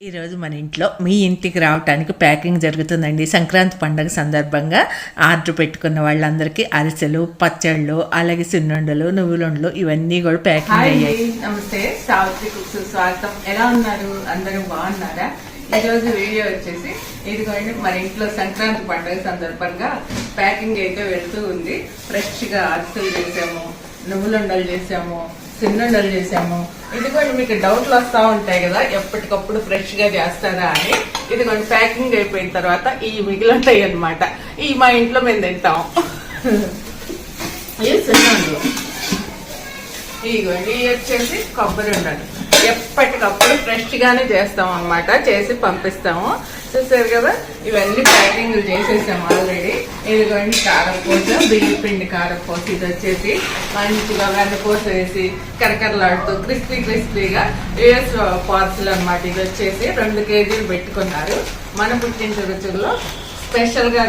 ఈరోజు మన ఇంట్లో మీ ఇంటికి రావటానికి ప్యాకింగ్ జరుగుతుందండి. సంక్రాంతి పండుగ సందర్భంగా ఆర్డర్ పెట్టుకున్న వాళ్ళందరికీ అరిసెలు పచ్చళ్ళు అలాగే సున్నుండలు నువ్వులుండలు ఇవన్నీ కూడా ప్యాకింగ్ అయ్యాయి. నమస్తే. సావిత్రి కుక్స్ స్వాగతం. ఎలా ఉన్నారు? అందరూ బాగున్నారా? ఈ రోజు వీడియో వచ్చేసి ఇదిగోండి మన ఇంట్లో సంక్రాంతి పండుగ సందర్భంగా ప్యాకింగ్ అయితే వెళ్తూ ఉంది. ఫ్రెష్గా అరిసెలు చేసాము నువ్వులుండలు చేసాము సిన్నుండలు చేసాము ఇదిగోండి మీకు డౌట్లు వస్తా ఉంటాయి కదా ఎప్పటికప్పుడు ఫ్రెష్గా చేస్తారా అని. ఇదిగోండి ప్యాకింగ్ అయిపోయిన తర్వాత ఈ మిగిలింటాయి అన్నమాట. ఈ మా ఇంట్లో మేము తింటాం. ఇవి సిన్నుండలు ఇదిగోండి ఇవి వచ్చేసి కొబ్బరి ఉండాలి. ఎప్పటికప్పుడు ఫ్రెష్ గానే చేస్తాం అన్నమాట. చేసి పంపిస్తాము. చూసారు కదా? ఇవన్నీ ప్యాకింగ్ చేసేసాము ఆల్రెడీ ఇదిగోండి కారపూస బియ్య పిండి కారపూస ఇది వచ్చేసి మంచిగా వెన్నపూస వేసి కరకరలాడుతూ క్రిస్పీ క్రిస్పీగా యుఎస్ పార్సల్ అనమాట ఇది వచ్చేసి రెండు కేజీలు పెట్టుకున్నారు. మన పుట్టింటి రుచుల్లో స్పెషల్గా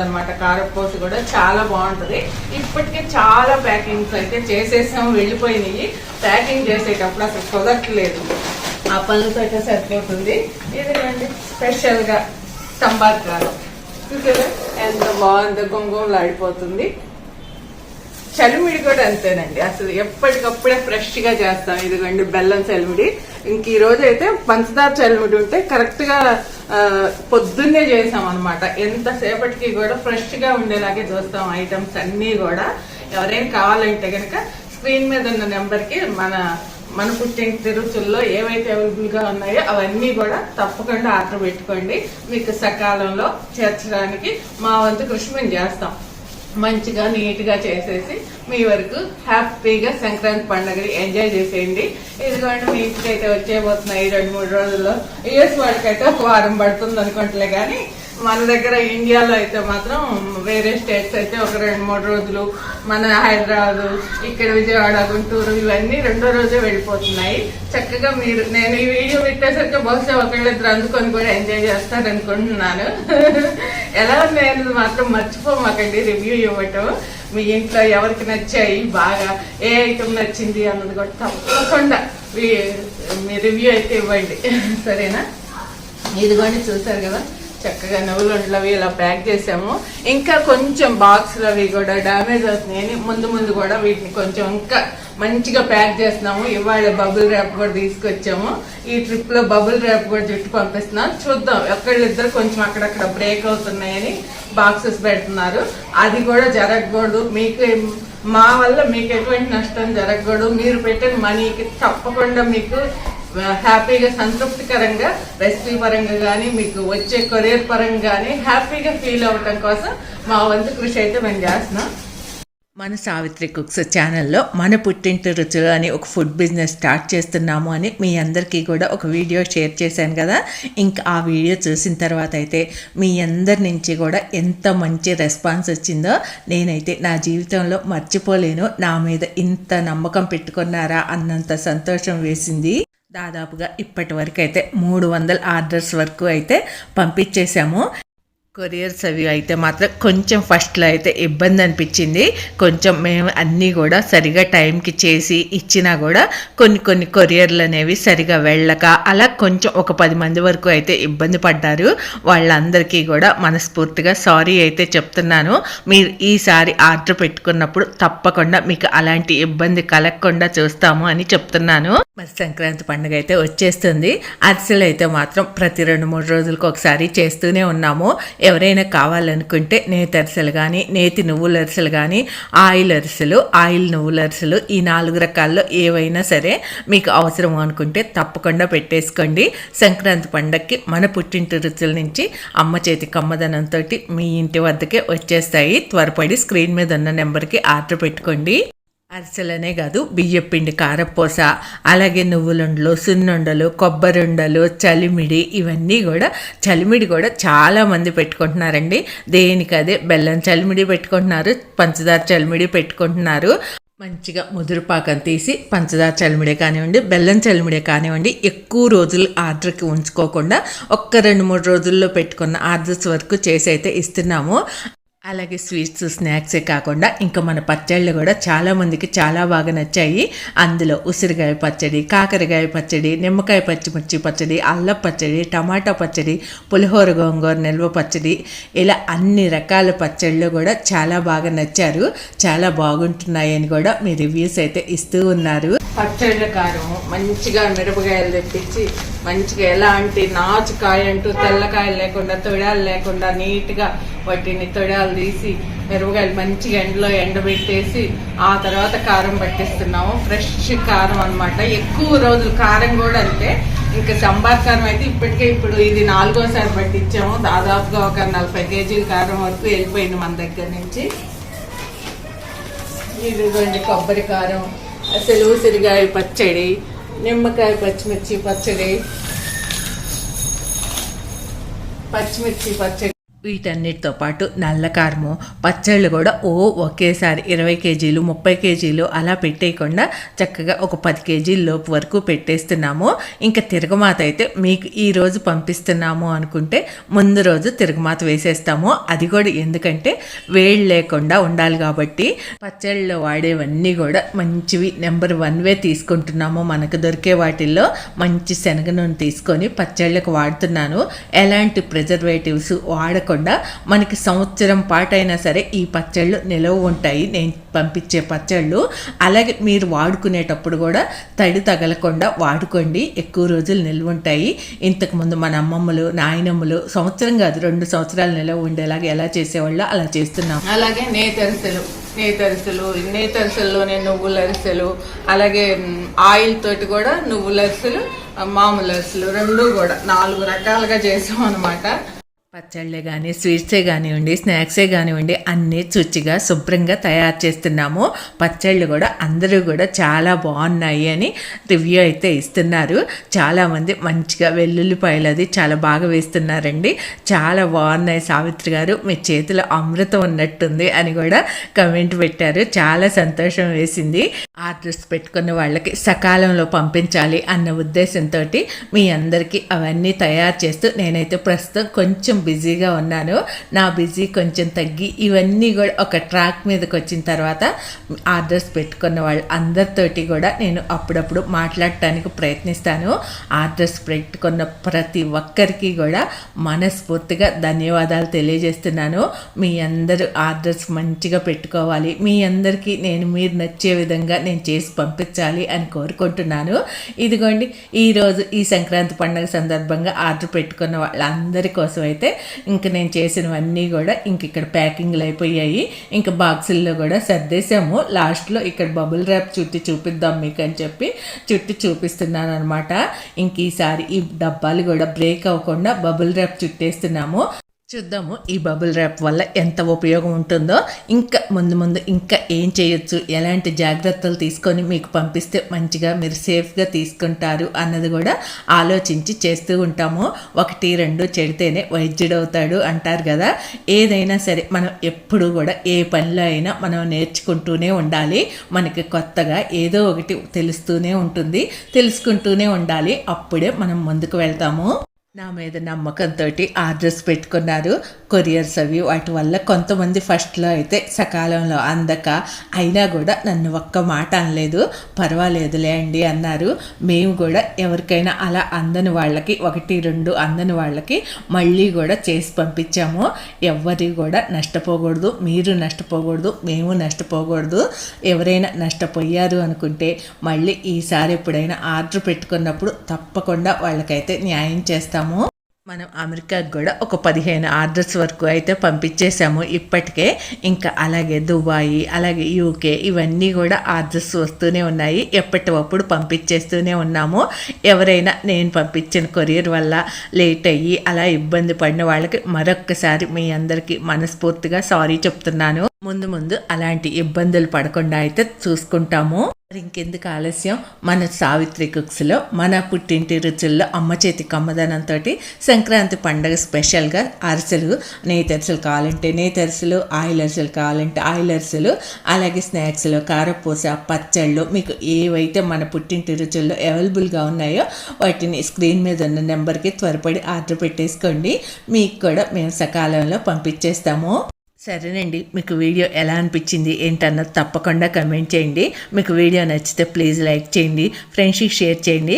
అనమాట కారపూస కూడా చాలా బాగుంటుంది. ఇప్పటికే చాలా ప్యాకింగ్స్ అయితే చేసేసాం వెళ్ళిపోయినాయి. ప్యాకింగ్ చేసేటప్పుడు అసలు కుదరట్లేదు. ఆ పనులతో అయితే సరిపోతుంది. ఇది రండి స్పెషల్గా సంబార్ కారం. చూసారా? ఎంత బాగుందో గుంగుమలు ఆడిపోతుంది. చలిమిడి కూడా అంతేనండి. అసలు ఎప్పటికప్పుడే ఫ్రెష్గా చేస్తాం. ఇదిగోండి బెల్లం చలిమిడి. ఇంక ఈ రోజు అయితే పంచదార చలిమిడి ఉంటే కరెక్ట్గా పొద్దున్నే చేసాం అనమాట ఎంతసేపటికి కూడా ఫ్రెష్గా ఉండేలాగే చూస్తాం ఐటమ్స్ అన్ని కూడా. ఎవరైనా కావాలంటే కనుక స్క్రీన్ మీద ఉన్న నెంబర్కి మన మన పుట్టిన రుచుల్లో ఏవైతే అవైలబుల్గా ఉన్నాయో అవన్నీ కూడా తప్పకుండా ఆర్డర్ పెట్టుకోండి. మీకు సకాలంలో చేర్చడానికి మా వంతు కృషి మేము చేస్తాం. మంచిగా నీట్గా చేసేసి మీ వరకు హ్యాపీగా సంక్రాంతి పండుగని ఎంజాయ్ చేసేయండి. ఇదిగోండి మీ ఇంటికి అయితే వచ్చేయబోతున్నాయి రెండు మూడు రోజుల్లో. ఇయర్స్ వాళ్ళకైతే ఒక వారం పడుతుంది అనుకుంటలే కానీ మన దగ్గర ఇండియాలో అయితే మాత్రం వేరే స్టేట్స్ అయితే ఒక రెండు మూడు రోజులు మన హైదరాబాద్ ఇక్కడ విజయవాడ గుంటూరు ఇవన్నీ రెండో రోజే వెళ్ళిపోతున్నాయి. చక్కగా మీరు నేను ఈ వీడియో పెట్టేసరికి బహుశా ఒకళ్ళిద్దరు అందుకొని కూడా ఎంజాయ్ చేస్తారు అనుకుంటున్నాను ఎలా ఉన్నాయని మాత్రం మర్చిపోమాకండి రివ్యూ ఇవ్వటం. మీ ఇంట్లో ఎవరికి నచ్చాయి బాగా ఏ ఐటమ్ నచ్చింది అన్నది కూడా తప్పకుండా మీ- రివ్యూ అయితే ఇవ్వండి. సరేనా? ఇదిగోండి చూసారు కదా? చక్కగా నవ్వులు అవి ఇలా ప్యాక్ చేసాము. ఇంకా కొంచెం బాక్స్లు అవి కూడా డ్యామేజ్ అవుతున్నాయని ముందు ముందు కూడా వీటిని కొంచెం ఇంకా మంచిగా ప్యాక్ చేస్తున్నాము. ఇవాళ బబుల్ ర్యాప్ కూడా తీసుకొచ్చాము. ఈ ట్రిప్లో బబుల్ ర్యాప్ కూడా చుట్టూ పంపిస్తున్నాం. చూద్దాం ఎక్కడిద్దరు కొంచెం అక్కడక్కడ బ్రేక్ అవుతున్నాయని బాక్సెస్ పెడుతున్నారు. అది కూడా జరగకూడదు. మీకు మా వల్ల మీకు ఎటువంటి నష్టం జరగకూడదు. మీరు పెట్టిన మనీకి తప్పకుండా మీకు హ్యాపీగా సంతృప్తికరంగా రెసిపీ పరంగా కానీ మీకు వచ్చే కొరియర్ పరంగా కానీ హ్యాపీగా ఫీల్ అవ్వటం కోసం మా వంతు కృషి అయితే మేము చేస్తున్నాం. మన సావిత్రి కుక్స్ ఛానల్లో మన పుట్టింటి రుచులు అని ఒక ఫుడ్ బిజినెస్ స్టార్ట్ చేస్తున్నాము అని మీ అందరికీ కూడా ఒక వీడియో షేర్ చేశాను కదా. ఇంకా ఆ వీడియో చూసిన తర్వాత అయితే మీ అందరి నుంచి కూడా ఎంత మంచి రెస్పాన్స్ వచ్చిందో నేనైతే నా జీవితంలో మర్చిపోలేను. నా మీద ఇంత నమ్మకం పెట్టుకున్నారా అన్నంత సంతోషం వేసింది. దాదాపుగా ఇప్పటి వరకు అయితే మూడు వందల ఆర్డర్స్ వరకు అయితే పంపించేశాము. కొరియర్స్ అవి అయితే మాత్రం కొంచెం ఫస్ట్లో అయితే ఇబ్బంది అనిపించింది. కొంచెం మేము అన్నీ కూడా సరిగా టైంకి చేసి ఇచ్చినా కూడా కొన్ని కొన్ని కొరియర్లు అనేవి సరిగా వెళ్ళక అలా కొంచెం ఒక పది మంది వరకు అయితే ఇబ్బంది పడ్డారు. వాళ్ళందరికీ కూడా మనస్ఫూర్తిగా సారీ అయితే చెప్తున్నాను. మీరు ఈసారి ఆర్డర్ పెట్టుకున్నప్పుడు తప్పకుండా మీకు అలాంటి ఇబ్బంది కలగకుండా చూస్తాము అని చెప్తున్నాను. మరి సంక్రాంతి పండుగ అయితే వచ్చేస్తుంది. అరిసెలు అయితే మాత్రం ప్రతి రెండు మూడు రోజులకు ఒకసారి చేస్తూనే ఉన్నాము. ఎవరైనా కావాలనుకుంటే నేతి అరిసెలు కానీ నేతి నువ్వుల అరిసెలు కానీ ఆయిల్ అరిసెలు ఆయిల్ నువ్వుల అరిసెలు ఈ నాలుగు రకాల్లో ఏవైనా సరే మీకు అవసరం అనుకుంటే తప్పకుండా పెట్టేసుకోండి. సంక్రాంతి పండగకి మన పుట్టింటి రుచుల నుంచి అమ్మ చేతి కమ్మదనంతో మీ ఇంటి వద్దకే వచ్చేస్తాయి. త్వరపడి స్క్రీన్ మీద ఉన్న నెంబర్కి ఆర్డర్ పెట్టుకోండి. అరిసెలనే కాదు బియ్యపిండి కారపూస అలాగే నువ్వులుండలు సున్నుండలు కొబ్బరుండలు చలిమిడి ఇవన్నీ కూడా చలిమిడి కూడా చాలామంది పెట్టుకుంటున్నారండి. దేనికదే బెల్లం చలిమిడి పెట్టుకుంటున్నారు పంచదార చలిమిడి పెట్టుకుంటున్నారు. మంచిగా ముదురుపాకం తీసి పంచదార చలిమిడే కానివ్వండి బెల్లం చలిమిడే కానివ్వండి ఎక్కువ రోజులు ఆర్డర్కి ఉంచుకోకుండా ఒక్క రెండు మూడు రోజుల్లో పెట్టుకున్న ఆర్డర్స్ వరకు చేసి అయితే ఇస్తున్నాము. అలాగే స్వీట్స్ స్నాక్సే కాకుండా ఇంకా మన పచ్చళ్ళు కూడా చాలామందికి చాలా బాగా నచ్చాయి. అందులో ఉసిరికాయ పచ్చడి కాకరకాయ పచ్చడి నిమ్మకాయ పచ్చిమిర్చి పచ్చడి అల్లం పచ్చడి టమాటా పచ్చడి పులిహోర గోంగూర నిల్వ పచ్చడి ఇలా అన్ని రకాల పచ్చళ్ళు కూడా చాలా బాగా నచ్చారు. చాలా బాగుంటున్నాయని కూడా మీ రివ్యూస్ అయితే ఇస్తూ ఉన్నారు. పచ్చళ్ళ కారం మంచిగా మిరపకాయలు తెప్పించి మంచిగా ఎలాంటి నాచు కాయ అంటూ తెల్లకాయలు లేకుండా తొడాలు లేకుండా నీట్గా వాటిని తొడాలు తీసి మిరపకాయలు మంచిగా ఎండలో ఎండబెట్టేసి ఆ తర్వాత కారం పట్టిస్తున్నాము. ఫ్రెష్ కారం అనమాట ఎక్కువ రోజులు కారం కూడా అంటే ఇంకా సంబార్ కారం అయితే ఇప్పటికే ఇప్పుడు ఇది నాలుగోసారి పట్టించాము. దాదాపుగా ఒక నలభై కేజీల కారం వరకు వెళ్ళిపోయింది మన దగ్గర నుంచి. ఇదిగోండి కొబ్బరి కారం. అసలు ఉసిరికాయ పచ్చడి నిమ్మకాయ పచ్చిమిర్చి పచ్చడి పచ్చిమిర్చి పచ్చడి వీటన్నిటితో పాటు నల్ల కారము పచ్చళ్ళు కూడా ఓ ఒకేసారి ఇరవై కేజీలు ముప్పై కేజీలు అలా పెట్టేయకుండా చక్కగా ఒక పది కేజీల లోపు వరకు పెట్టేస్తున్నాము. ఇంకా తిరగమాత అయితే మీకు ఈ రోజు పంపిస్తున్నాము అనుకుంటే ముందు రోజు తిరగమాత వేసేస్తాము. అది కూడా ఎందుకంటే వేడి లేకుండా ఉండాలి కాబట్టి పచ్చళ్ళలో వాడేవన్నీ కూడా మంచివి నెంబర్ వన్వే తీసుకుంటున్నాము. మనకు దొరికే వాటిల్లో మంచి శనగ నూనె తీసుకొని పచ్చళ్ళకు వాడుతున్నాను. ఎలాంటి ప్రిజర్వేటివ్స్ వాడకుండా మనకి సంవత్సరం పాటైనా సరే ఈ పచ్చళ్ళు నిలవ ఉంటాయి. నేను పంపించే పచ్చళ్ళు. అలాగే మీరు వాడుకునేటప్పుడు కూడా తడి తగలకుండా వాడుకోండి. ఎక్కువ రోజులు నిల్వ ఉంటాయి. ఇంతకుముందు మన అమ్మమ్మలు నాయనమ్మలు సంవత్సరం కాదు రెండు సంవత్సరాలు నిలవ ఉండేలాగా ఎలా చేసేవాళ్ళు అలా చేస్తున్నాం. అలాగే నేతరిసెలు నేతరిసెలు నేతరిసెల్లోనే నువ్వుల అరిసెలు అలాగే ఆయిల్ తోటి కూడా నువ్వుల అరిసెలు మామూలు అరిసెలు రెండు కూడా నాలుగు రకాలుగా చేసాం అనమాట పచ్చళ్ళే కానీ స్వీట్సే కానివ్వండి స్నాక్సే కానివ్వండి అన్నీ రుచిగా శుభ్రంగా తయారు చేస్తున్నాము. పచ్చళ్ళు కూడా అందరూ కూడా చాలా బాగున్నాయి అని రివ్యూ అయితే ఇస్తున్నారు. చాలామంది మంచిగా వెల్లుల్లిపాయలు అది చాలా బాగా వేస్తున్నారండి. చాలా బాగున్నాయి సావిత్రి గారు. మీ చేతిలో అమృతం ఉన్నట్టుంది అని కూడా కమెంట్ పెట్టారు. చాలా సంతోషం వేసింది. ఆర్డర్స్ పెట్టుకున్న వాళ్ళకి సకాలంలో పంపించాలి అన్న ఉద్దేశంతో మీ అందరికీ అవన్నీ తయారు చేస్తూ నేనైతే ప్రస్తుతం కొంచెం బిజీగా ఉన్నాను. నా బిజీ కొంచెం తగ్గి ఇవన్నీ కూడా ఒక ట్రాక్ మీదకి వచ్చిన తర్వాత ఆర్డర్స్ పెట్టుకున్న వాళ్ళు అందరితోటి కూడా నేను అప్పుడప్పుడు మాట్లాడటానికి ప్రయత్నిస్తాను. ఆర్డర్స్ పెట్టుకున్న ప్రతి ఒక్కరికి కూడా మనస్ఫూర్తిగా ధన్యవాదాలు తెలియజేస్తున్నాను. మీ అందరూ ఆర్డర్స్ మంచిగా పెట్టుకోవాలి. మీ అందరికీ నేను మీరు నచ్చే విధంగా నేను చేసి పంపించాలి అని కోరుకుంటున్నాను. ఇదిగోండి ఈరోజు ఈ సంక్రాంతి పండుగ సందర్భంగా ఆర్డర్ పెట్టుకున్న వాళ్ళందరి కోసం అయితే ఇంక నేను చేసినవన్నీ కూడా ఇంక ఇక్కడ ప్యాకింగ్లు అయిపోయాయి. ఇంకా బాక్సుల్లో కూడా సర్దేశాము. లాస్ట్లో ఇక్కడ బబుల్ ర్యాప్ చుట్టి చూపిద్దాం మీకు అని చెప్పి చుట్టి చూపిస్తున్నాను అనమాట ఇంక ఈసారి ఈ డబ్బాలు కూడా బ్రేక్ అవ్వకుండా బబుల్ ర్యాప్ చుట్టేస్తున్నాము. చూద్దాము ఈ బబుల్ ర్యాప్ వల్ల ఎంత ఉపయోగం ఉంటుందో. ఇంకా ముందు ముందు ఇంకా ఏం చేయొచ్చు ఎలాంటి జాగ్రత్తలు తీసుకొని మీకు పంపిస్తే మంచిగా మీరు సేఫ్గా తీసుకుంటారు అన్నది కూడా ఆలోచించి చేస్తూ ఉంటాము. ఒకటి రెండు చెడితేనే వైద్యుడవుతాడు అంటారు కదా. ఏదైనా సరే మనం ఎప్పుడు కూడా ఏ పనిలో అయినా మనం నేర్చుకుంటూనే ఉండాలి. మనకి కొత్తగా ఏదో ఒకటి తెలుస్తూనే ఉంటుంది. తెలుసుకుంటూనే ఉండాలి. అప్పుడే మనం ముందుకు వెళ్తాము. నా మీద నమ్మకంతో ఆర్డర్స్ పెట్టుకున్నారు. కొరియర్స్ అవి వాటి వల్ల కొంతమంది ఫస్ట్లో అయితే సకాలంలో అందక అయినా కూడా నన్ను ఒక్క మాట అనలేదు. పర్వాలేదులే అండి అన్నారు. మేము కూడా ఎవరికైనా అలా అందని వాళ్ళకి ఒకటి రెండు అందని వాళ్ళకి మళ్ళీ కూడా చేసి పంపించాము. ఎవరి కూడా నష్టపోకూడదు. మీరు నష్టపోకూడదు. మేము నష్టపోకూడదు. ఎవరైనా నష్టపోయారు అనుకుంటే మళ్ళీ ఈసారి ఎప్పుడైనా ఆర్డర్ పెట్టుకున్నప్పుడు తప్పకుండా వాళ్ళకైతే న్యాయం చేస్తాం చేస్తాము మనం అమెరికాకి కూడా ఒక పదిహేను ఆర్డర్స్ వరకు అయితే పంపించేసాము ఇప్పటికే. ఇంకా అలాగే దుబాయ్ అలాగే యూకే ఇవన్నీ కూడా ఆర్డర్స్ వస్తూనే ఉన్నాయి. ఎప్పటికప్పుడు పంపించేస్తూనే ఉన్నాము. ఎవరైనా నేను పంపించిన కొరియర్ వల్ల లేట్ అయ్యి అలా ఇబ్బంది పడిన వాళ్ళకి మరొక్కసారి మీ అందరికీ మనస్ఫూర్తిగా సారీ చెప్తున్నాను. ముందు ముందు అలాంటి ఇబ్బందులు పడకుండా అయితే చూసుకుంటాము. ఇంకెందుకు ఆలస్యం? మన సావిత్రి కుక్స్లో మన పుట్టింటి రుచుల్లో అమ్మ చేతి కమ్మదనంతో సంక్రాంతి పండగ స్పెషల్గా అరిసెలు నేతరిసెలు కావాలంటే నేతరిసెలు ఆయిల్ అరిసెలు కావాలంటే ఆయిల్ అరిసెలు అలాగే స్నాక్స్లో కారపూస పచ్చళ్ళు మీకు ఏవైతే మన పుట్టింటి రుచుల్లో అవైలబుల్గా ఉన్నాయో వాటిని స్క్రీన్ మీద ఉన్న నెంబర్కి త్వరపడి ఆర్డర్ పెట్టేసుకోండి. మీకు కూడా మేము సకాలంలో పంపించేస్తాము. సరేనండి మీకు వీడియో ఎలా అనిపించింది ఏంటన్నది తప్పకుండా కమెంట్ చేయండి. మీకు వీడియో నచ్చితే ప్లీజ్ లైక్ చేయండి ఫ్రెండ్స్కి షేర్ చేయండి.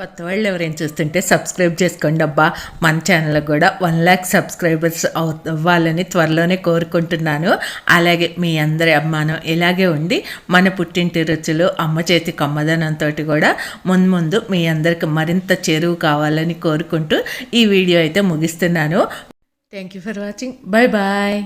కొత్త వాళ్ళు ఎవరైనా చూస్తుంటే సబ్స్క్రైబ్ చేసుకోండి అబ్బా. మన ఛానల్ కూడా వన్ ల్యాక్ సబ్స్క్రైబర్స్ అవ్వాలని త్వరలోనే కోరుకుంటున్నాను. అలాగే మీ అందరి అమ్మానం ఇలాగే ఉండి మన పుట్టింటి రుచులు అమ్మ చేతి కమ్మదనంతో కూడా ముందు ముందు మీ అందరికి మరింత చేరువు కావాలని కోరుకుంటూ ఈ వీడియో అయితే ముగిస్తున్నాను. Thank you for watching bye bye